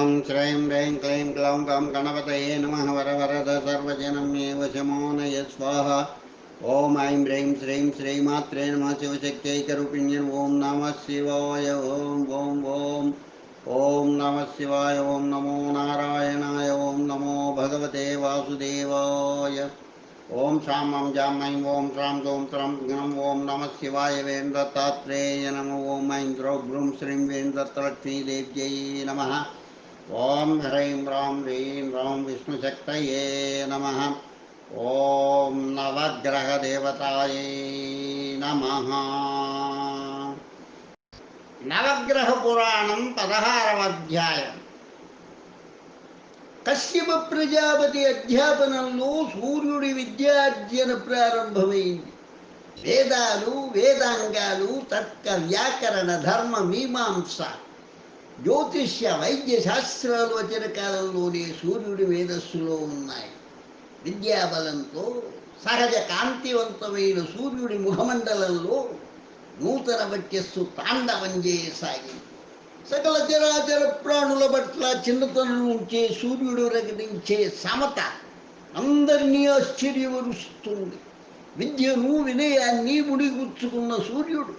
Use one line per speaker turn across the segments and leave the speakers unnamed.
ॐ श्रीं ह्रीं क्लीं क्लौं गं गणपतये नमः वरवरद सर्वजनमेव शमोनय स्वाहा। ॐ ऐं ह्रीं श्रीं श्रीमात्रे नमः शिवशक्त्यैकरूपिण्य ॐ नमः शिवाय, ॐ ॐ ॐ। ॐ नमः शिवाय, ॐ नमो नारायणाय, ॐ नमो भगवते वासुदेवाय। ॐ शामं जामैं ॐ श्रां गौं त्रं गं ॐ नमः शिवाय वेन्द्रतात्रेय नमो ॐ ऐं द्रौ भ्रूं श्रीं वेन्द्रतलक्ष्मीदेव्यै नमः। ॐ ह्रीं ह्रां ह्रीं ह्रौं विष्णुशक्तये नमः ॐ नवग्रहदेवतायै नमः నవగ్రహపురాణం పదహారవ అధ్యాయం కశ్యప ప్రజాపతి అధ్యాపనంలో సూర్యుడి విద్యార్జన ప్రారంభమైంది వేదాలు వేదాంగాలు తర్క వ్యాకరణ ధర్మ మీమాంస జ్యోతిష్య వైద్య శాస్త్రాలు వచ్చిన కాలంలోనే సూర్యుడి మేధస్సులో ఉన్నాయి. విద్యాబలంతో సహజ కాంతివంతమైన సూర్యుడి ముఖమండలంలో నూతన వర్చస్సు తాండవం చేయసాగింది సకల చరాచర ప్రాణుల పట్ల చిన్నతనం నుంచే సూర్యుడు ప్రకటించే సమత అందరినీ ఆశ్చర్యపరుస్తుంది. విద్యను వినయాన్ని ముడిగుచ్చుకున్న సూర్యుడు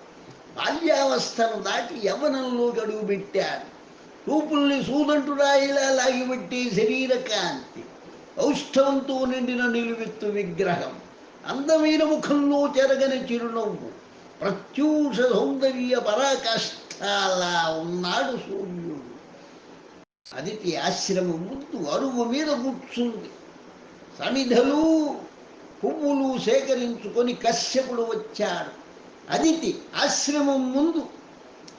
బాల్యావస్థను దాటి యవనంలో గడువు రూపుల్ని చూపుల్ని సూదంటురాయిలా లాగిపెట్టి శరీర కాంతి ఔష్ఠవంతో నిండిన నిలువెత్తు విగ్రహం అందమైన ముఖంలో చెరగని చిరునవ్వు ప్రత్యూష సౌందర్య పరాకాష్ఠలా ఉన్నాడు సూర్యుడు. అదితి ఆశ్రమం ముందు అరుగు మీద కూర్చుంది. సమిధలు పువ్వులు సేకరించుకొని కశ్యపుడు వచ్చాడు. అదితి ఆశ్రమం ముందు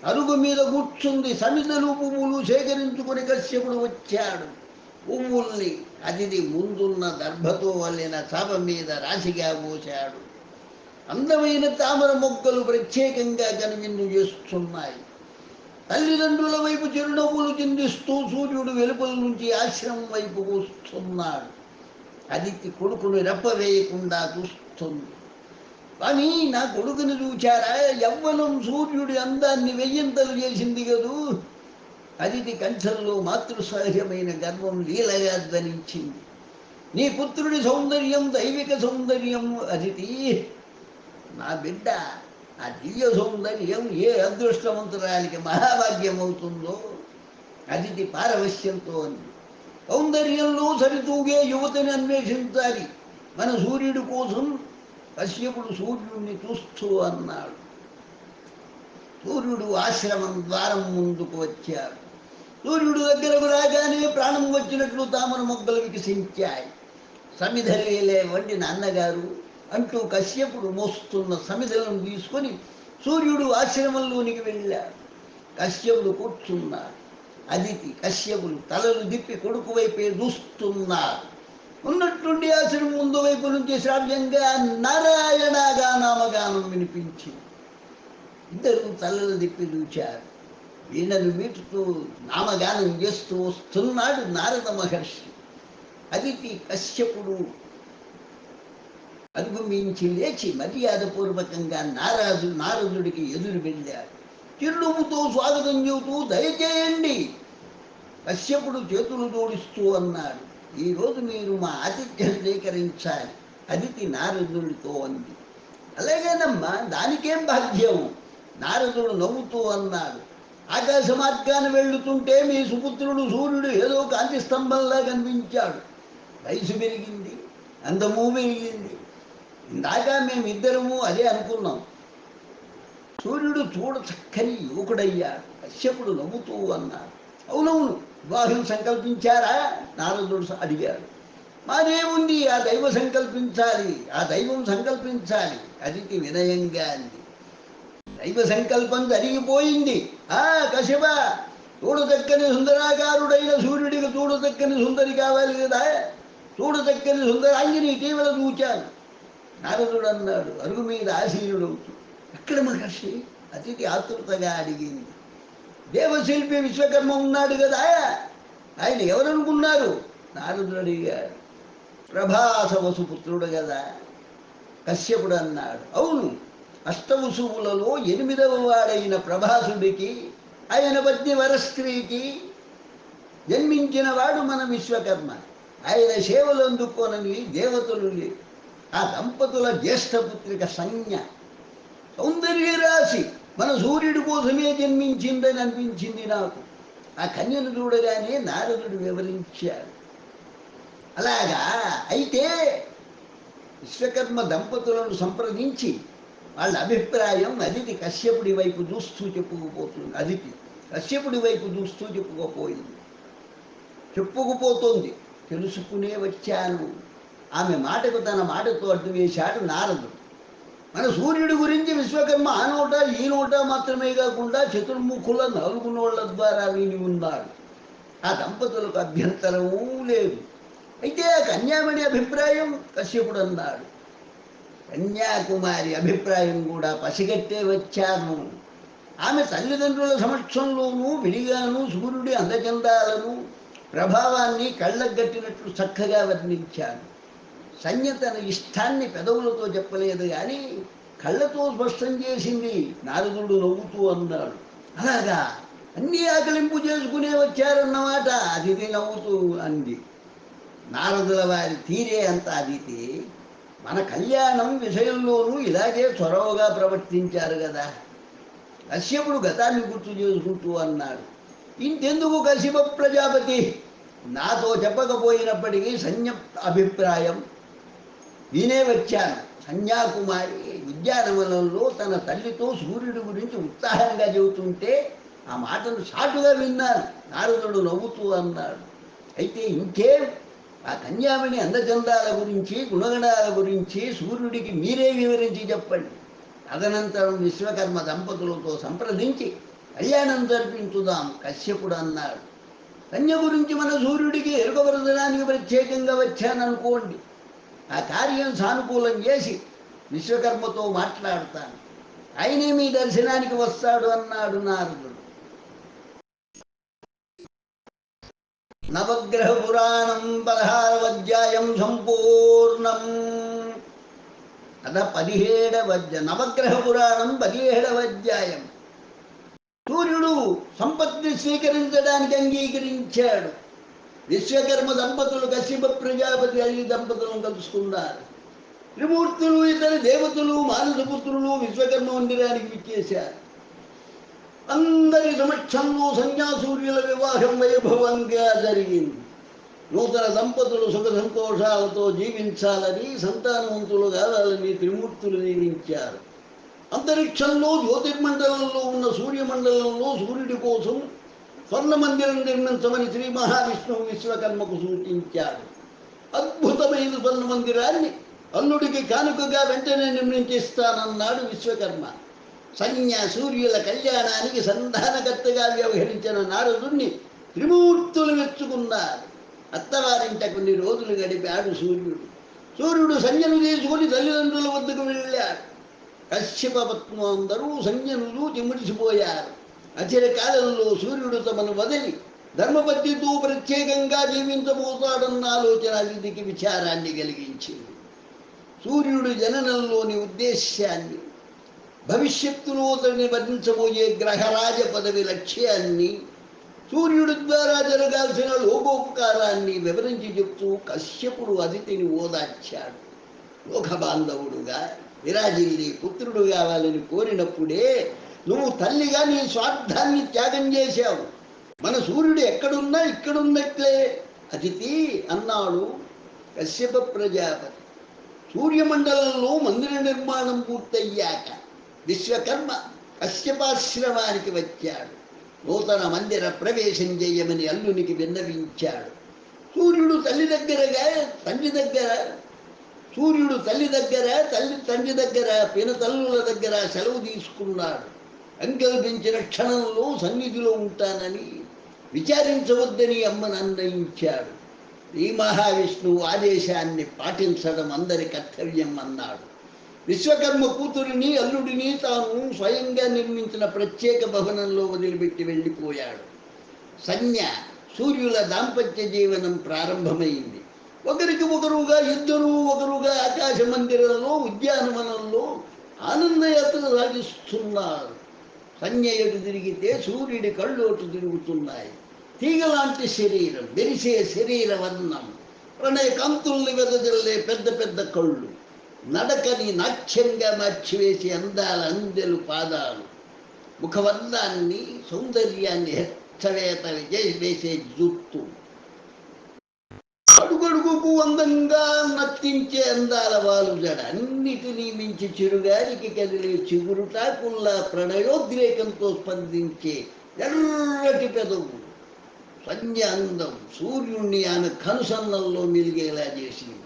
అరుగు మీద కూర్చుంది సమిధలు పువ్వులు సేకరించుకొని కశ్యపుడు వచ్చాడు. పువ్వుల్ని అతిథి ముందున్న దర్భతో వల్లిన చాప మీద రాశిగా పోశాడు. అందమైన తామర మొగ్గలు ప్రత్యేకంగా కనువిందు చేస్తున్నాయి. తల్లిదండ్రుల వైపు చిరునవ్వులు చిందిస్తూ సూర్యుడు వెలుపల నుంచి ఆశ్రమం వైపు కూస్తున్నాడు. అదితి కొడుకును రెప్పవేయకుండా చూస్తుంది. కానీ నా కొడుకుని చూచారా? యవ్వనం సూర్యుడి అందాన్ని వెయ్యింతలు చేసింది కదూ? అదితి కంఠంలో మాతృసహజమైన గర్వం లీలగా ధ్వనించింది నీ పుత్రుడి సౌందర్యం దైవిక సౌందర్యం అదితి నా బిడ్డ ఆ దివ్య సౌందర్యం ఏ అదృష్టవంతురాలికి మహాభాగ్యం అవుతుందో అదితి పారవశ్యంతో అంది. సౌందర్యంలో సరితూగే యువతిని అన్వేషించాలి. మన సూర్యుడి కోసం కశ్యపుడు సూర్యుడిని చూస్తూ అన్నాడు. సూర్యుడు ఆశ్రమం ద్వారం ముందుకు వచ్చాడు. సూర్యుడు దగ్గరకు రాగానే ప్రాణం వచ్చినట్లు తామర మొగ్గలు వికసించాయి సమిధలేలే వండి నాన్నగారు అంటూ కశ్యపుడు మోస్తున్న సమిధలను తీసుకొని సూర్యుడు ఆశ్రమంలోనికి వెళ్ళాడు. కశ్యపుడు కూర్చున్నాడు. అదితి కశ్యపులు తలలు దిప్పి కొడుకు వైపే చూస్తున్నారు. ఉన్నట్టుండి ఆశ్రమం ముందు వైపు నుంచి శ్రావ్యంగా నారాయణగా నామగానం వినిపించి ఇద్దరు తలలు తిప్పి చూచారు వీణను మీటుతూ నామగానం చేస్తూ వస్తున్నాడు నారద మహర్షి. అదితి కశ్యపుడు అధిగమించి లేచి మర్యాదపూర్వకంగా నారాజు నారదుడికి ఎదురు వెళ్ళాడు చిరునవ్వుతో స్వాగతం చెబుతూ దయచేయండి. కశ్యపుడు చేతులు జోడిస్తూ అన్నాడు. ఈరోజు మీరు మా ఆతిథ్యం స్వీకరించాలి. అదితి నారదుడితో అంది. అలాగేనమ్మా దానికేం భాగ్యం? నారదుడు నవ్వుతూ అన్నాడు. ఆకాశ మార్గాన్ని వెళ్ళుతుంటే మీ సుపుత్రుడు సూర్యుడు ఏదో కాంతి స్తంభంలా కనిపించాడు. వయసు పెరిగింది అందము పెరిగింది. ఇందాక మేమిద్దరము అదే అనుకున్నాం. సూర్యుడు చూడ చక్కని యువకుడయ్యాడు. కశ్యపుడు నవ్వుతూ అన్నాడు. అవునవును వివాహం సంకల్పించారా? నారదుడు అడిగాడు మాదేముంది ఆ దైవ సంకల్పించాలి ఆ దైవం సంకల్పించాలి. అదికి వినయంగా అంది. దైవ సంకల్పం జరిగిపోయింది. ఆ కశిప చూడు చక్కని సుందరాకారుడైన సూర్యుడికి చూడదక్కని సుందరి కావాలి కదా? చూడదక్కని సుందరాంగిని ఇటీవల చూచాను. నారదుడు అన్నాడు అరుగు మీద ఆశీనుడవుతూ ఎక్కడ మహర్షి? అతిథి ఆతృతగా అడిగింది. దేవశిల్పి విశ్వకర్మ ఉన్నాడు కదా. ఆయన ఎవరనుకున్నారు? నారదుడు అడిగాడు. ప్రభాస వసుపుత్రుడు కదా. కశ్యపుడు అన్నాడు. అవును అష్టవసువులలో ఎనిమిదవ వాడైన ప్రభాసుడికి ఆయన పత్ని వరస్త్రీకి జన్మించిన వాడు మన విశ్వకర్మ. ఆయన సేవలు అందుకోనని దేవతలు ఆ దంపతుల జ్యేష్ఠ పుత్రిక సంజ్ఞ. సౌందర్య రాశి మన సూర్యుడి కోసమే జన్మించిందని అనిపించింది నాకు. ఆ కన్యను చూడగానే నారదుడు వివరించాడు. అలాగా? అయితే విశ్వకర్మ దంపతులను సంప్రదించి వాళ్ళ అభిప్రాయం అదితి కశ్యపుడి వైపు చూస్తూ చెప్పుకుపోతుంది. అదితి కశ్యపుడి వైపు చూస్తూ చెప్పుకోపోయింది. చెప్పుకుపోతోంది. తెలుసుకునే వచ్చాను. ఆమె మాటకు తన మాటతో అడ్డు వేశాడు నారదుడు. మన సూర్యుడి గురించి విశ్వకర్మ ఆ నోట ఈ నోట మాత్రమే కాకుండా చతుర్ముఖుల నాలుగు నోళ్ళ ద్వారా విని ఉన్నాడు ఆ దంపతులకు అభ్యంతరమూ లేదు. అయితే ఆ కన్యామణి అభిప్రాయం కశ్యపుడు అన్నాడు. కన్యాకుమారి అభిప్రాయం కూడా పసిగట్టే వచ్చాను. ఆమె తల్లిదండ్రుల సమక్షంలోనూ విడిగాను సూర్యుడి అందచందాలను ప్రభావాన్ని కళ్ళగట్టినట్లు చక్కగా వర్ణించాను. సంజ్ఞ తన ఇష్టాన్ని పెదవులతో చెప్పలేదు కానీ కళ్ళతో స్పష్టం చేసింది. నారదుడు నవ్వుతూ అన్నాడు. అలాగా? అన్నీ ఆకలింపు చేసుకునే వచ్చారన్నమాట. అతిథి నవ్వుతూ అంది. నారదుల వారి తీరే అంత అతిథి. మన కళ్యాణం విషయంలోనూ ఇలాగే చొరవగా ప్రవర్తించారు కదా. కశ్యపుడు గతాన్ని గుర్తు చేసుకుంటూ అన్నాడు. ఇంతెందుకు కశ్యప ప్రజాపతి? నాతో చెప్పకపోయినప్పటికీ సంజ్ఞ అభిప్రాయం నేనే వచ్చాను. కన్యాకుమారి విద్యానవనంలో తన తల్లితో సూర్యుడి గురించి ఉత్సాహంగా చెబుతుంటే ఆ మాటను సాటుగా విన్నాను. నారదుడు నవ్వుతూ అన్నాడు. అయితే ఇంకేం? ఆ కన్యామణి అందచందాల గురించి గుణగణాల గురించి సూర్యుడికి మీరే వివరించి చెప్పండి. తదనంతరం విశ్వకర్మ దంపతులతో సంప్రదించి కళ్యాణం జరిపించుదాం కశ్యపుడు అన్నాడు. కన్య గురించి మన సూర్యుడికి ఎరుకవరదడానికి ప్రత్యేకంగా వచ్చాననుకోండి. ఆ కార్యం సానుకూలం చేసి విశ్వకర్మతో మాట్లాడతాను. ఆయనే మీ దర్శనానికి వస్తాడు అన్నాడు నారదుడు. నవగ్రహ పురాణం పదహారవ అధ్యాయం సంపూర్ణం. అద పదిహేడవ నవగ్రహ పురాణం పదిహేడవ అధ్యాయం. సూర్యుడు సంపత్తిని స్వీకరించడానికి అంగీకరించాడు. విశ్వకర్మ దంపతులు కశ్యప ప్రజాపతి అయ్యి దంపతులను కలుసుకున్నారు. త్రిమూర్తులు ఇతర దేవతలు మానసపుత్రులు విశ్వకర్మ మందిరానికి విచ్చేశారు. అందరి సమక్షంలో సన్యాసూర్యుల వివాహం వైభవంగా జరిగింది. నూతన దంపతులు సుఖ సంతోషాలతో జీవించాలని సంతానవంతులు కావాలని త్రిమూర్తులు నియమించారు. అంతరిక్షంలో జ్యోతిర్మండలంలో ఉన్న సూర్యమండలంలో సూర్యుడి కోసం స్వర్ణ మందిరం నిర్మించమని శ్రీ మహావిష్ణువు విశ్వకర్మకు సూచించాడు. అద్భుతమైన స్వర్ణ మందిరాన్ని అల్లుడికి కానుకగా వెంటనే నిర్మించిస్తానన్నాడు విశ్వకర్మ. సంజ్ఞ సూర్యుల కళ్యాణానికి సంధానకర్తగా వ్యవహరించిన నారదుణ్ణి త్రిమూర్తులు మెచ్చుకున్నారు. అత్తవారింట కొన్ని రోజులు గడిపాడు సూర్యుడు. సూర్యుడు సంజ్ఞను తీసుకుని తల్లిదండ్రుల వద్దకు వెళ్ళాడు. కశ్యప పత్మందరూ సంజ్ఞనులు చిముడిసిపోయారు అచిర కాలంలో సూర్యుడు తమను వదిలి ధర్మపత్నితో ప్రత్యేకంగా జీవించబోతాడన్న ఆలోచన అతిథికి విచారాన్ని కలిగించింది. సూర్యుడు జననంలోని ఉద్దేశ్యాన్ని భవిష్యత్తులో అతడిని వర్ణించబోయే గ్రహరాజ పదవి లక్ష్యాన్ని సూర్యుడి ద్వారా జరగాల్సిన లోకోపకారాన్ని వివరించి చెప్తూ కశ్యపుడు అతిథిని ఓదార్చాడు. లోక బాంధవుడుగా విరాజిల్లి పుత్రుడు కావాలని కోరినప్పుడే నువ్వు తల్లిగా నీ స్వార్థాన్ని త్యాగం చేశావు. మన సూర్యుడు ఎక్కడున్నా ఇక్కడున్నట్లే. అతిథి అన్నాడు కశ్యప ప్రజాపతి. సూర్యమండలంలో మందిర నిర్మాణం పూర్తయ్యాక విశ్వకర్మ కశ్యపాశ్రమానికి వచ్చాడు. నూతన మందిర ప్రవేశం చేయమని అల్లునికి విన్నవించాడు. సూర్యుడు తల్లి దగ్గరగా తండ్రి దగ్గర. సూర్యుడు తల్లి దగ్గర తల్లి తండ్రి దగ్గర పిన తల్లుల దగ్గర సెలవు తీసుకున్నాడు. అంకల్పించిన క్షణంలో సన్నిధిలో ఉంటానని విచారించవద్దని అమ్మను అన్వయించాడు ఈ మహావిష్ణువు ఆదేశాన్ని పాటించడం అందరి కర్తవ్యం అన్నాడు. విశ్వకర్మ కూతురిని అల్లుడిని తాను స్వయంగా నిర్మించిన ప్రత్యేక భవనంలో వదిలిపెట్టి వెళ్ళిపోయాడు. సంజ్ఞ సూర్యుల దాంపత్య జీవనం ప్రారంభమైంది. ఒకరికి ఒకరుగా ఇద్దరు ఒకరుగా ఆకాశ మందిరంలో ఉద్యానవనంలో ఆనందయాత్ర సాగిస్తున్నారు. సంజ్ఞ ఎటు తిరిగితే సూర్యుడి కళ్ళు అటు తిరుగుతున్నాయి. తీగలాంటి శరీరం మెరిసే శరీర వర్ణం. ప్రణయ కంతుల్ని వెదజల్లే పెద్ద పెద్ద కళ్ళు. నడకని నాట్యంగా మార్చివేసి అందాల అందెలు పాదాలు. ముఖవర్ణాన్ని సౌందర్యాన్ని హెచ్చవేత చేసి వేసే జుట్టు అడుగడుగుకు అందంగా నర్తించే అందాల వాలు జడ అన్నిటినీ మించి చిరుగాలికి కదిలే చిగురుటాకుల్లా ప్రణయోద్రేకంతో స్పందించే ఎర్రటి పెదవు. సంజ్ఞ అందం సూర్యుణ్ణి ఆమె కనుసన్నల్లో మిలిగేలా చేసింది.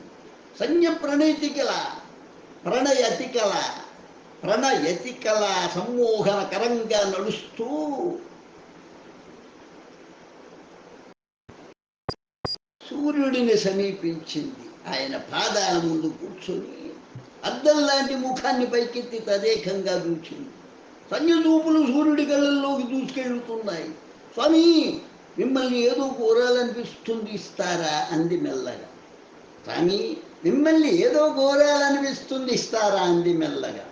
సంజ్ఞ ప్రణయతికల ప్రణయతికల ప్రణయతికల సమ్మోహనకరంగా నడుస్తూ సూర్యుడిని సమీపించింది. ఆయన పాదాల ముందు కూర్చొని అద్దం లాంటి ముఖాన్ని పైకెత్తి తదేకంగా చూచింది. సంజ సూర్యుడి కళ్ళల్లోకి దూసుకెళ్తున్నాయి. స్వామి మిమ్మల్ని ఏదో కోరాలనిపిస్తుంది ఇస్తారా అంది మెల్లగా. స్వామి మిమ్మల్ని ఏదో కోరాలనిపిస్తుంది ఇస్తారా అంది మెల్లగా.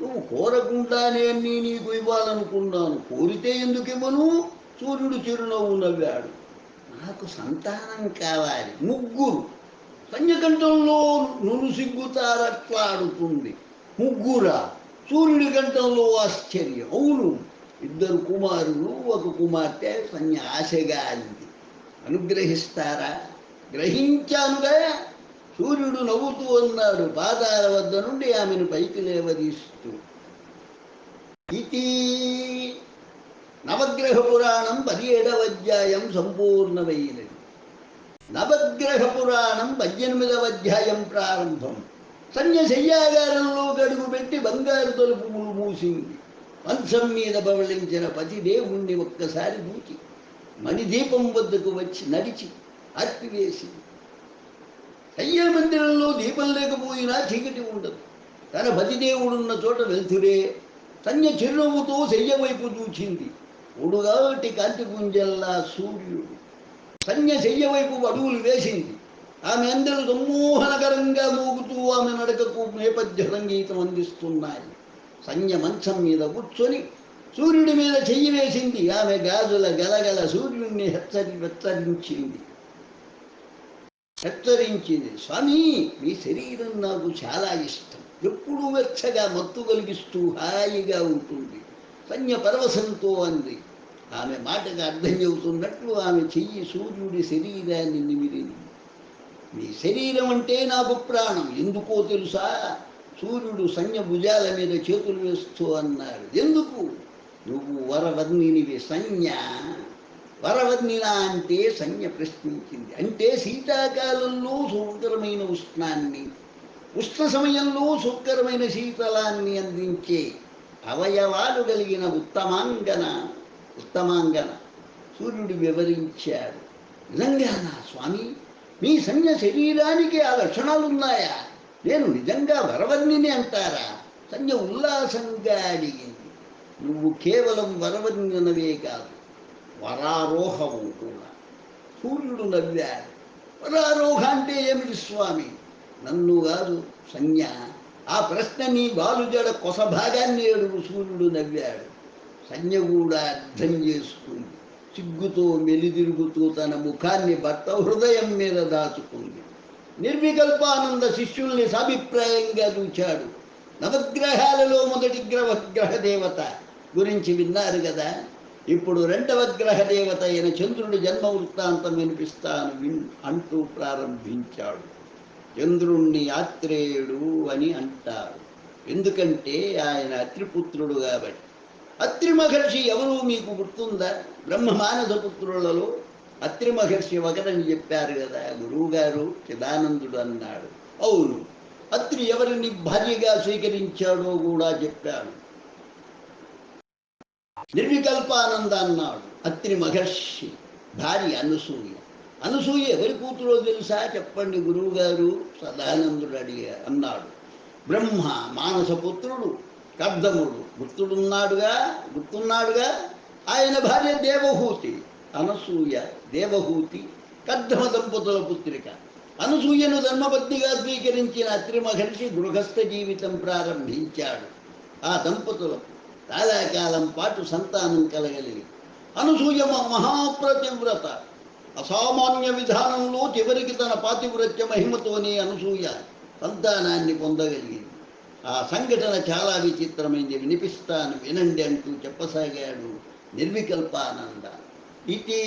నువ్వు కోరకుండానే అన్నీ నీకు ఇవ్వాలనుకున్నాను. కోరితే ఎందుకు ఇవ్వను సూర్యుడు చిరునవ్వు నవ్వాడు. నాకు సంతానం కావాలి. ముగ్గురు. పంచకంఠంలో నును సిగ్గుతారట్లాడుతుంది ముగ్గురా. సూర్యుడి కంఠంలో ఆశ్చర్యం. అవును ఇద్దరు కుమారులు ఒక కుమార్తె సన్యాసగా ఆశగా అంది అనుగ్రహిస్తారా గ్రహించానుగా సూర్యుడు నవ్వుతూ అన్నాడు. పాదాల వద్ద నుండి ఆమెను పైకి లేవదీస్తూ. ఇది నవగ్రహ పురాణం పదిహేడవ అధ్యాయం సంపూర్ణమైనది. నవగ్రహ పురాణం పద్దెనిమిదవ అధ్యాయం ప్రారంభం. సంజ శయ్యాగారంలో గడుగు పెట్టి బంగారు తలుపులు మూసింది. మంచం మీద బవళించిన పతిదేవుణ్ణి ఒక్కసారి దూకి మణిదీపం వద్దకు వచ్చి నడిచి అర్పివేసింది శయ్య మందిరంలో దీపం లేకపోయినా చీకటి ఉండదు. తన పతిదేవుడున్న చోట వెళ్తురే తన్య చిరునవ్వుతో శయ్య వైపు చూచింది ఉడుగాటి కాంతి గుంజల్లా సూర్యుడు. సంజ శయ్య వైపు అడుగులు వేసింది. ఆమె అందరూ సమ్మోహనకరంగా మోగుతూ ఆమె నడకకు నేపథ్య సంగీతం అందిస్తున్నాయి. సంజ మంచం మీద కూర్చొని సూర్యుడి మీద చెయ్యి వేసింది. ఆమె గాజుల గలగల సూర్యుడిని హెచ్చరి హెచ్చరించింది. హెచ్చరించింది స్వామి మీ శరీరం నాకు చాలా ఇష్టం. ఎప్పుడూ వెచ్చగా మత్తు కలిగిస్తూ హాయిగా ఉంటుంది. సంజ్ఞ పరవశంతో అంది. ఆమె మాటకు అర్థం చెబుతున్నట్లు ఆమె చెయ్యి సూర్యుడి శరీరాన్ని నిమిరింది. మీ శరీరం అంటే నాకు ప్రాణం. ఎందుకో తెలుసా? సూర్యుడు సంజ్ఞ భుజాల మీద చేతులు వేస్తూ అన్నాడు ఎందుకు? నువ్వు వరవర్ణినివి సంజ్ఞ. వరవర్ణిన అంటే సంజ్ఞ ప్రశ్నించింది. అంటే శీతాకాలంలో సుకరమైన ఉష్ణాన్ని ఉష్ణ సమయంలో సుకరమైన శీతలాన్ని అందించే అవయవాలు కలిగిన ఉత్తమాంగన ఉత్తమాంగన. సూర్యుడు వివరించాడు. నిజంగానా స్వామి మీ సంజ్ఞ శరీరానికి ఆ లక్షణాలు ఉన్నాయా నేను నిజంగా వరవర్ణిని అంటారా? సంజ్ఞ ఉల్లాసంగా అడిగింది. నువ్వు కేవలం వరవర్ణనవే కాదు వరారోహము కూడా. సూర్యుడు నవ్వాడు. వరారోహ అంటే ఏమిటి స్వామి? నన్ను కాదు సంజ్ఞ ఆ ప్రశ్న నీ బాలుజడ కొస భాగాన్ని ఏడుగు సూర్యుడు నవ్వాడు. సంజ్ఞ కూడా అర్థం చేసుకుంది. సిగ్గుతో మెలిదిరుగుతూ తన ముఖాన్ని భర్త హృదయం మీద దాచుకుంది. నిర్వికల్పానంద శిష్యుల్ని సాభిప్రాయంగా చూచాడు. నవగ్రహాలలో మొదటి గ్రహ దేవత గురించి విన్నారు కదా? ఇప్పుడు రెండవ గ్రహదేవత అయిన చంద్రుడి జన్మ వృత్తాంతం వినిపిస్తాను విన్ అంటూ ప్రారంభించాడు. చంద్రుణ్ణి యాత్రేయుడు అని అంటారు. ఎందుకంటే ఆయన అత్రిపుత్రుడు కాబట్టి. అత్రి మహర్షి ఎవరు మీకు గుర్తుందా? బ్రహ్మ మానస పుత్రులలో అత్రి మహర్షి ఒకరని చెప్పారు కదా గురువుగారు చిదానందుడు అన్నాడు. అవును అత్రి ఎవరిని భార్యగా స్వీకరించాడో కూడా చెప్పాడు. నిర్వికల్పానంద అన్నాడు అత్రి మహర్షి భార్య అనసూయ. అనసూయ ఎవరి కూతురో తెలుసా? చెప్పండి గురువుగారు. సదానందుడు అడిగా అన్నాడు. బ్రహ్మ మానస పుత్రుడు కర్దముడు గుర్తుడున్నాడుగా? గుర్తున్నాడుగా? ఆయన భార్య దేవహూతి అనసూయ దేవహూతి కర్దమ దంపతుల పుత్రిక. అనసూయను ధర్మపత్నిగా స్వీకరించిన అత్రి మహర్షి గృహస్థ జీవితం ప్రారంభించాడు. ఆ దంపతులకు చాలా పాటు సంతానం కలగలిగి అనసూయ మహాప్రతివ్రత అసామాన్య విధానంలో చివరికి తన పాతివ్రత్య మహిమతోనే అనసూయ సంతానాన్ని పొందగలిగింది. ఆ సంఘటన చాలా విచిత్రమైంది వినిపిస్తాను వినండి అంటూ చెప్పసాగాడు నిర్వికల్పానంద. ఇది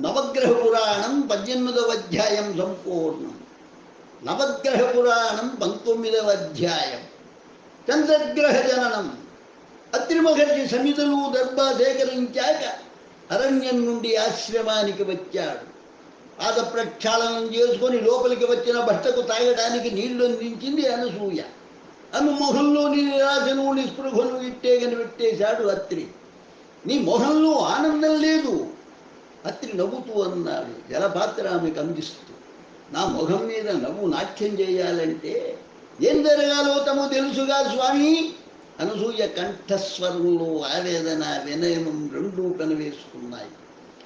నవగ్రహ పురాణం పద్దెనిమిదవ అధ్యాయం సంపూర్ణం. నవగ్రహ పురాణం పంతొమ్మిదవ అధ్యాయం. చంద్రగ్రహ జననం. అత్రిమహర్షి సమితలు దర్భ సేకరించాక అరణ్యం నుండి ఆశ్రమానికి వచ్చాడు. పాద ప్రక్షాళనం చేసుకొని లోపలికి వచ్చిన భర్తకు తాగడానికి నీళ్ళు అందించింది అనసూయ. మొహంలో నీ నిరాశను నిస్పృహను ఇట్టేగని పెట్టేశాడు అత్రి. నీ మొహంలో ఆనందం లేదు. అత్రి నవ్వుతూ అన్నాడు. జలపాత్ర ఆమెకు అందిస్తూ నా మొహం మీద నవ్వు నాట్యం చేయాలంటే ఏం జరగాలో తమకు తెలుసుగా స్వామి. అనసూయ కంఠస్వరంలో ఆవేదన వినయనం రెండూ కనివేసుకున్నాయి.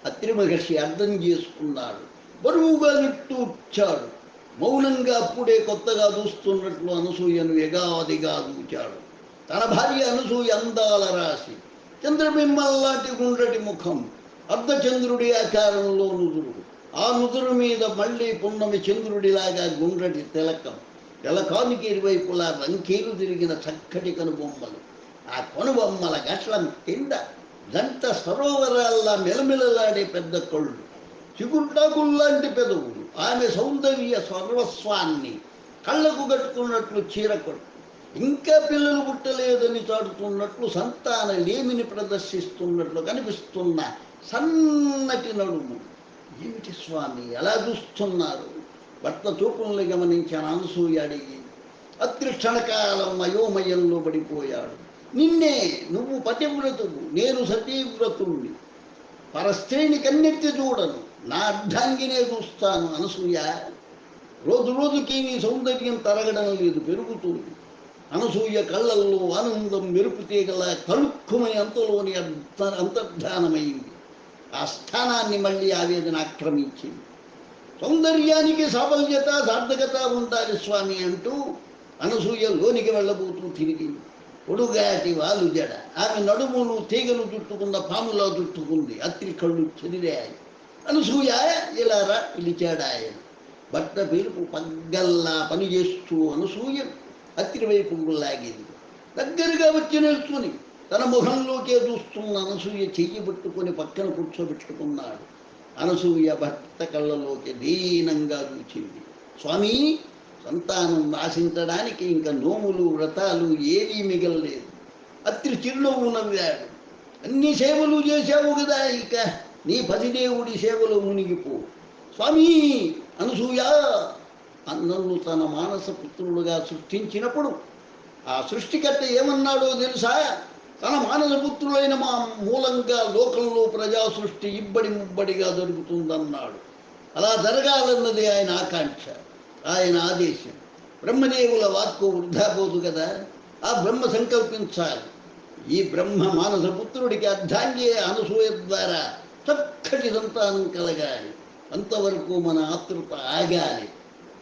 అత్రి మహర్షి అర్థం చేసుకున్నాడు. బరువుగా నిట్టూర్చాడు మౌనంగా అప్పుడే కొత్తగా చూస్తున్నట్లు అనసూయను ఎగాదిగా దూచాడు తన భార్య అనసూయ అందాల రాశి. చంద్రబింబంలాంటి గుండ్రటి ముఖం. అర్ధచంద్రుడి ఆకారంలో నుదురు. ఆ నుదురు మీద మళ్ళీ పున్నమి చంద్రుడిలాగా గుండ్రటి తిలకం. తిలకానికి ఇరువైపులా రంకీలు తిరిగిన చక్కటి కనుబొమ్మలు. ఆ కొనుబొమ్మల గట్ల కింద జంట సరోవరాల్లా మెలమెలలాడే పెద్ద కళ్ళు. చిగుంటాకుల్లాంటి పెదవులు. ఆమె సౌందర్య సర్వస్వాన్ని కళ్ళకు కట్టుకున్నట్లు చీరకొట్టు ఇంకా పిల్లలు పుట్టలేదని చాటుతున్నట్లు సంతాన లేమిని ప్రదర్శిస్తున్నట్లు కనిపిస్తున్న సన్నటి నడుము. ఏమిటి స్వామి ఎలా చూస్తున్నారు? భర్త చూపుల్ని గమనించిన అనసూయ అడిగి కాలం క్షణకాలం అయోమయంలో పడిపోయాడు. నిన్నే నువ్వు పతివ్రతుడు నేను సతీవ్రతుణ్ణి. పరస్త్రీని కన్నెత్తి చూడను నా అర్ధాంగినే చూస్తాను అనసూయ. రోజు రోజుకి నీ సౌందర్యం తరగడం లేదు పెరుగుతుంది. అనసూయ కళ్ళల్లో ఆనందం మెరుపు తీగల కలుక్కుమై అంతలోని అంతర్ధానమైంది. ఆ స్థానాన్ని మళ్ళీ ఆవేదన ఆక్రమించింది. సౌందర్యానికి సాఫల్యత సార్థకత ఉండాలి స్వామి అంటూ అనసూయ లోనికి వెళ్ళబోతూ తిరిగి పొడుగాటి వాళ్ళు జడ. ఆమె నడుమును తీగలు చుట్టుకున్న పాములా చుట్టుకుంది. అత్రి కళ్ళు చెదిరాయి. అనసూయ ఇలా రా పిలిచాడు ఆయన భర్త పేరుకు పగ్గల్లా పనిచేస్తూ అనసూయ అత్రి వైపు లాగింది దగ్గరగా వచ్చి నిల్చుని తన ముఖంలోకే చూస్తున్న అనసూయ చెయ్యి పట్టుకొని పక్కన కూర్చోబెట్టుకున్నాడు. అనసూయ భర్త కళ్ళలోకి దీనంగా చూచింది స్వామి సంతానం ఆశించడానికి ఇంకా నోములు వ్రతాలు ఏవీ మిగలలేదు. అత్రి చిరునవ్వు నవ్వాడు. అన్ని సేవలు చేశావు కదా ఇక నీ పతిదేవుడి సేవలో మునిగిపో. స్వామి అనసూయ! నన్ను తన మానస పుత్రుడుగా సృష్టించినప్పుడు ఆ సృష్టికర్త ఏమన్నాడో తెలుసా? తన మానసపుత్రులైన మా మూలంగా లోకంలో ప్రజా సృష్టి ఇబ్బడి ముబ్బడిగా జరుగుతుందన్నాడు. అలా జరగాలన్నది ఆయన ఆకాంక్ష ఆయన ఆదేశం. బ్రహ్మదేవుల వాక్కు వృద్ధాపోదు కదా ఆ బ్రహ్మ సంకల్పించాలి. ఈ బ్రహ్మ మానస పుత్రుడికి అనసూయ ద్వారా చక్కటి సంతానం కలగాలి. అంతవరకు మన ఆతృత ఆగాలి.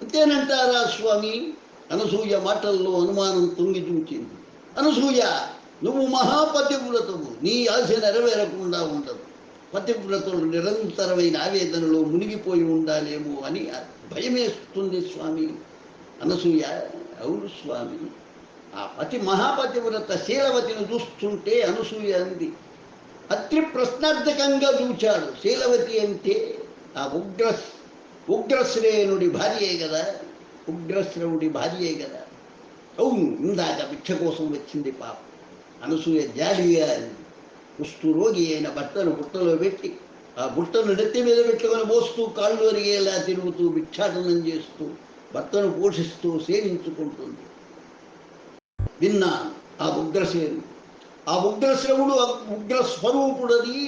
అంతేనంటారా స్వామి? అనసూయ మాటల్లో అనుమానం తొంగి చూచింది. అనసూయ నువ్వు మహాపతివ్రతము నీ ఆశ నెరవేరకుండా ఉండదు పతివ్రతలు నిరంతరమైన ఆవేదనలో మునిగిపోయి ఉండాలేమో అని భయమేస్తుంది స్వామి. అనసూయ అవును స్వామి. ఆ పతి మహాపతివ్రత శీలవతిని చూస్తుంటే అనసూయ అంది. అతి ప్రశ్నార్థకంగా చూచాడు. శీలవతి అంటే ఆ ఉగ్ర ఉగ్రశ్రేణుడి భార్యే కదా. ఉగ్రశ్రవుడి భార్యే కదా. అవును ఇందాక భిక్ష కోసం వచ్చింది పాప. అనసూయ జాలిగా అంది. కుష్ఠురోగి అయిన భర్తను బుట్టలో పెట్టి ఆ బుట్టను నెత్తి మీద పెట్టుకొని మోస్తూ కాళ్ళు అరిగేలా తిరుగుతూ భిక్షాటనం చేస్తూ భర్తను పోషిస్తూ సేవించుకుంటుంది విన్నాను ఆ ఉగ్రసేను ఆ ఉగ్రశ్రవుడు ఉగ్ర స్వరూపుడది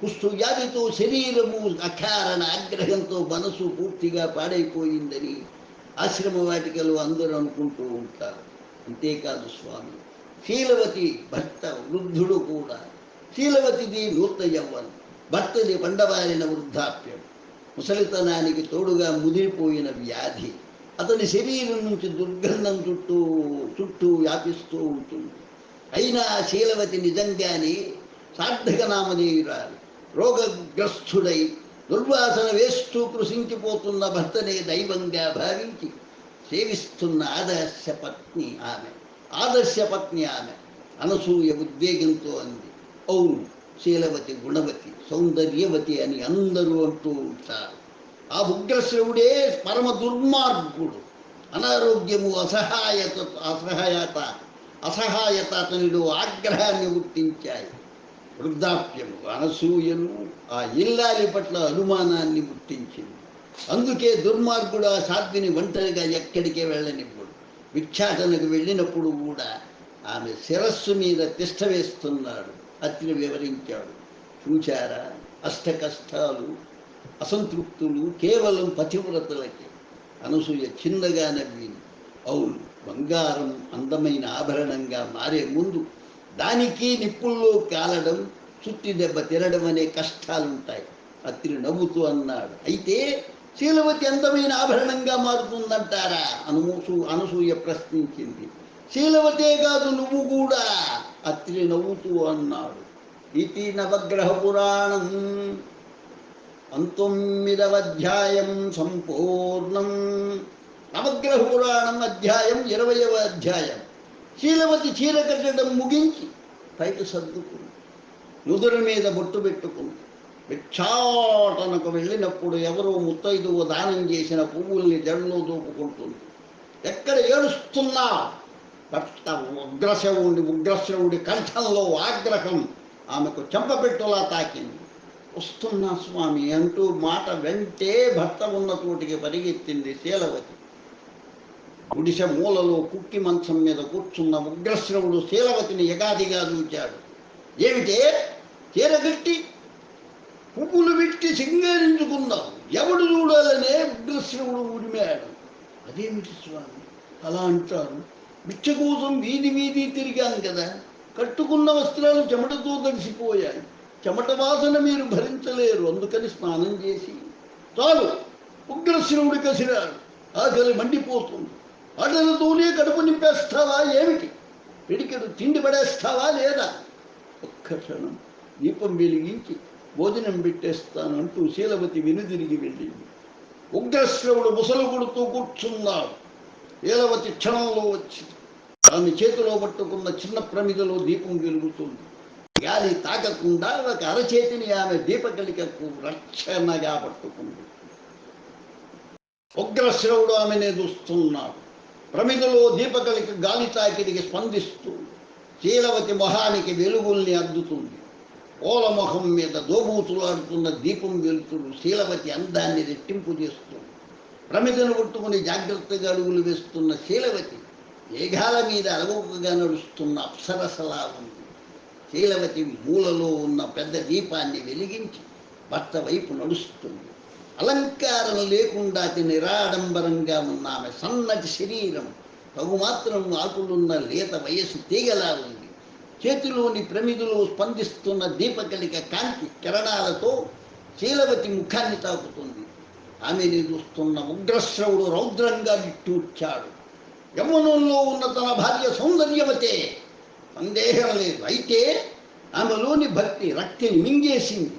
కుష్ఠు వ్యాధితో శరీరము అకారణ ఆగ్రహంతో మనసు పూర్తిగా పాడైపోయిందని ఆశ్రమ వాటికలు అందరూ అనుకుంటూ ఉంటారు అంతేకాదు స్వామి శీలవతి భర్త వృద్ధుడు కూడా. శీలవతిది నూత యవ్వనం భర్తది పండవారిన వృద్ధాప్యం. ముసలితనానికి తోడుగా ముదిరిపోయిన వ్యాధి. అతని శరీరం నుంచి దుర్గంధం చుట్టూ చుట్టూ వ్యాపిస్తూ ఉంటుంది. అయినా శీలవతి నిజంగానే సార్థక నామధేయురాలు రోగగ్రస్తుడై దుర్వాసన వేస్తూ కృషించిపోతున్న భర్తనే దైవంగా భావించి సేవిస్తున్న ఆదర్శ పత్ని ఆమె. ఆదర్శ పత్ని ఆమె. అనసూయ ఉద్వేగంతో అంది. అవును శీలవతి గుణవతి సౌందర్యవతి అని అందరూ అంటూ ఉంటారు. ఆ ఉగ్రశ్రవుడే పరమ దుర్మార్గుడు. అనారోగ్యము అసహాయత అసహాయత అసహాయత అతనిలో ఆగ్రహాన్ని గుర్తించాయి. వృద్ధాప్యము అనసూయను ఆ ఇల్లాలి పట్ల అనుమానాన్ని గుర్తించింది. అందుకే దుర్మార్గుడు ఆ సాధ్విని ఒంటరిగా ఎక్కడికే వెళ్ళని విఖ్యాతనకు వెళ్ళినప్పుడు కూడా ఆమె శిరస్సు మీద తిష్ట వేస్తున్నాడు. అతిని వివరించాడు. చూచారా? అష్ట కష్టాలు అసంతృప్తులు కేవలం పతివ్రతలకే. అనసూయ చిన్నగా నవ్వింది. అవును బంగారం అందమైన ఆభరణంగా మారే ముందు దానికి నిప్పుల్లో కాలడం చుట్టి దెబ్బ తినడం అనే కష్టాలుంటాయి. అత్రి నవ్వుతూ అన్నాడు. అయితే శీలవతి అందమైన ఆభరణంగా మారుతుందంటారా? అనుసూ అనసూయ ప్రశ్నించింది. శీలవతే కాదు నువ్వు కూడా అత్రి నవ్వుతూ అన్నాడు. ఇది నవగ్రహ పురాణం పంతొమ్మిదవ అధ్యాయం సంపూర్ణం. నవగ్రహ పురాణం అధ్యాయం ఇరవయవ అధ్యాయం. శీలవతి చీర కట్టడం ముగించి పైకి సర్దుకుంది. నుదురు మీద బొట్టు పెట్టుకుంది. భిక్షాటనకు వెళ్ళినప్పుడు ఎవరో ముత్తైదువు దానం చేసిన పువ్వుల్ని జడలో దూపుకుంటుంది. ఎక్కడ ఏడుస్తున్నా భర్త ఉగ్రశవుడి ఉగ్రశవుడి కంఠంలో ఆగ్రహం ఆమెకు చెంపపెట్టులా తాకింది. వస్తున్నా స్వామి అంటూ మాట వెంటే భర్త ఉన్న చోటికి పరిగెత్తింది శీలవతి. గుడిసె మూలలో కుక్కి మంచం మీద కూర్చున్న ఉగ్రశ్రవుడు శీలవతిని యగాదిగా చూచాడు. ఏమిటే? తీరగట్టి పువ్వులు పెట్టి సింగరించుకుందాం ఎవడు చూడాలనే ఉగ్రశివుడు ఉరిమాడు అదేమిటి స్వామి? అలా అంటారు. బిచ్చ కోసం వీధి వీధి తిరిగాను కదా. కట్టుకున్న వస్త్రాలు చెమటతో తడిసిపోయాయి. చెమట వాసన మీరు భరించలేరు. అందుకని స్నానం చేసి చాలు. ఉగ్రశివుడు కసిరాడు. ఆకలి మండిపోతుంది. అడలతోనే కడుపు నింపేస్తావా ఏమిటి? పిడికెడు తిండి పడేస్తావా లేదా? ఒక్క క్షణం దీపం వెలిగించి భోజనం పెట్టేస్తానంటూ శీలవతి వెనుదిరిగి వెళ్ళింది. ఉగ్రశ్రవుడు ముసలు కొడుతూ కూర్చున్నాడు. శీలవతి క్షణంలో వచ్చి ఆమె చేతిలో పట్టుకున్న చిన్న ప్రమిదలో దీపం వెలుగుతుంది. గాలి తాకకుండా ఒక అరచేతిని ఆమె దీపకలికకు రక్షణగా పట్టుకుంది. ఉగ్రశ్రవుడు ఆమెనే చూస్తున్నాడు. ప్రమిదలో దీపకలిక గాలి తాకిడికి స్పందిస్తూ శీలవతి మొహానికి వెలుగుల్ని అద్దుతుంది. పూలముఖం మొహం మీద దోబూతులాడుతున్న దీపం వెలుతురు శీలవతి అందాన్ని రెట్టింపు చేస్తుంది. ప్రమిదను కొట్టుకుని జాగ్రత్తగా అడుగులు వేస్తున్న శీలవతి మేఘాల మీద అలవోకగా నడుస్తున్న అప్సరసలా ఉంది శీలవతి మూలలో ఉన్న పెద్ద దీపాన్ని వెలిగించి భర్త వైపు నడుస్తుంది. అలంకారం లేకుండా అతి నిరాడంబరంగా ఉన్న ఆమె సన్నటి శరీరం తగు మాత్రం ఆకులున్న లేత వయస్సు తీగలా ఉంది చేతిలోని ప్రమిదులు స్పందిస్తున్న దీపకలిక కాంతి కిరణాలతో శీలవతి ముఖాన్ని తాకుతుంది. ఆమెని చూస్తున్న ఉగ్రశ్రవుడు రౌద్రంగా నిట్టూర్చాడు. యవ్వనంలో ఉన్న తన భార్య సౌందర్యవతే సందేహం లేదు అయితే ఆమెలోని భక్తి రక్తిని మింగేసింది.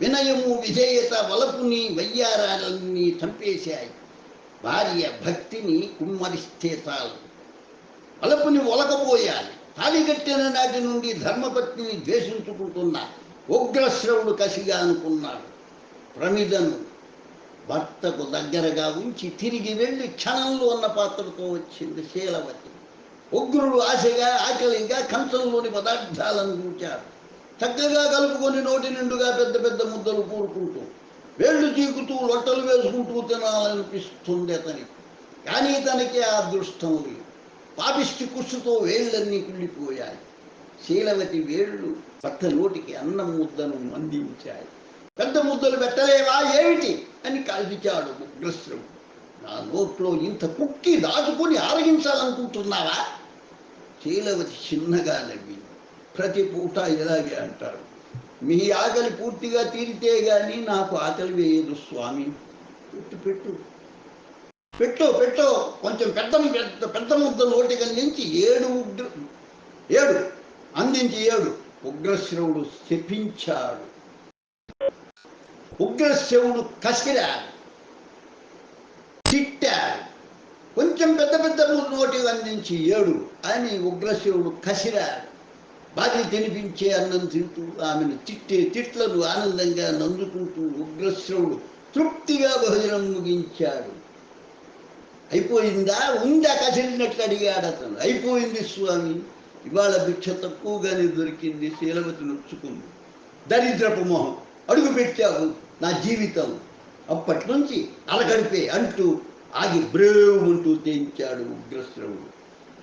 వినయము విధేయత వలపుని వయ్యారాలన్నీ చంపేశాయి. భార్య భక్తిని కుమ్మరిస్తే చాలు. వలపుని ఒలకపోయాలి. తాళిగట్టిన నాటి నుండి ధర్మపత్నిని ద్వేషించుకుంటున్న ఉగ్రశ్రవుడు కసిగా అనుకున్నాడు. ప్రమిదను భర్తకు దగ్గరగా ఉంచి తిరిగి వెళ్ళి క్షణంలో ఉన్న పాత్రతో వచ్చింది శీలవతి. ఉగ్రుడు ఆశగా ఆకలిగా కంచంలోని పదార్థాలను చూచాడు. చక్కగా కలుపుకొని నోటి నిండుగా పెద్ద పెద్ద ముద్దలు కూరుకుంటూ వేళ్ళు చీకుతూ లొట్టలు వేసుకుంటూ తినాలనిపిస్తుంది అతనికి. కానీ తనకి ఆ అదృష్టం లేదు. పాపిష్టి కుష్టుతో వేళ్ళన్నీ కుళ్ళిపోయాయి. శీలవతి వేళ్ళు భర్త నోటికి అన్నం ముద్దను అందించాయి. పెద్ద ముద్దలు పెట్టలేవా ఏమిటి అని కాల్పించాడు ఉగ్రశ్రవుడు నా నోట్లో ఇంత కుక్కి దాచుకొని ఆరగించాలనుకుంటున్నావా? శీలవతి చిన్నగా నవ్వింది. ప్రతి పూట ఇలాగే అంటాడు మీ ఆకలి పూర్తిగా తీరితే గాని నాకు ఆకలి వేయదు స్వామి. పెట్టు పెట్టు. పెట్టు పెట్టు. కొంచెం పెద్ద పెద్ద పెద్ద ముద్ద నోటికి అందించి ఏడు ఉగ్ర ఏడు. అందించి ఏడు. ఉగ్రశ్రవుడు శపించాడు. ఉగ్రశ్రవుడు కసిరాడు. తిట్టాడు. కొంచెం పెద్ద పెద్ద నోటికి అందించి ఏడు అని ఉగ్రశివుడు కసిరాడు. భార్య తినిపించే అన్నం తింటూ ఆమెను తిట్టే తిట్లను ఆనందంగా నందుకుంటూ ఉగ్రశ్రవుడు తృప్తిగా భోజనం ముగించాడు. అయిపోయిందా? ఉందా? కసిరినట్లు అడిగాడు అతను. అయిపోయింది స్వామి. ఇవాళ భిక్ష తక్కువగానే దొరికింది. శీలవతి నొచ్చుకుంది. దరిద్రపు మొహం. అడుగు పెట్టావు నా జీవితం. అప్పటి నుంచి అలగడిపే అంటూ ఆగి బ్రేవుమంటూ తేంచాడు ఉగ్రశ్రవుడు.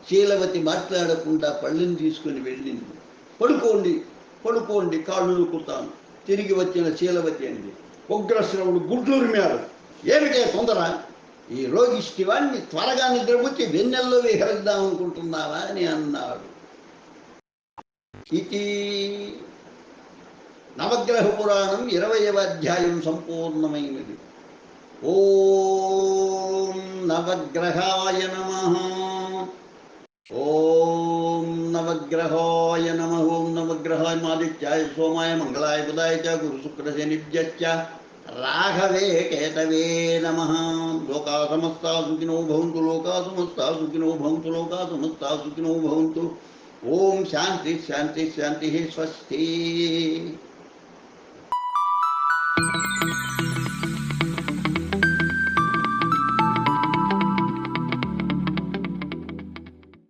శీలవతి మాట్లాడకుండా పళ్ళని తీసుకుని వెళ్ళింది. పడుకోండి పడుకోండి కాళ్ళు నొక్కుతాను తిరిగి వచ్చిన శీలవతి అంది. ఉగ్రశ్రవుడు గుడ్లూరిమాడు ఏమిటే తొందర? ఈ రోగిష్టివాణ్ణి త్వరగా నిద్రపుచ్చి వెన్నెల్లో విహరిద్దాం అనుకుంటున్నావా అని అన్నాడు. ఇది నవగ్రహ పురాణం ఇరవయవ అధ్యాయం సంపూర్ణమైనది. ఓం నవగ్రహాయ నమ. ఓం నవగ్రహాయ నమ. ఓం నవగ్రహాయ మాదిత్యాయ సోమాయ మంగళాయ బుధాయ చ గురు శుక్ర శనిభ్యశ్చ राघवे केतवे नमः। लोका समस्ता सुखिनो भवन्तु, लोका समस्ता सुखिनो भवन्तु, लोका समस्ता सुखिनो भवन्तु। ओम शांति शांति शांति स्वस्ति।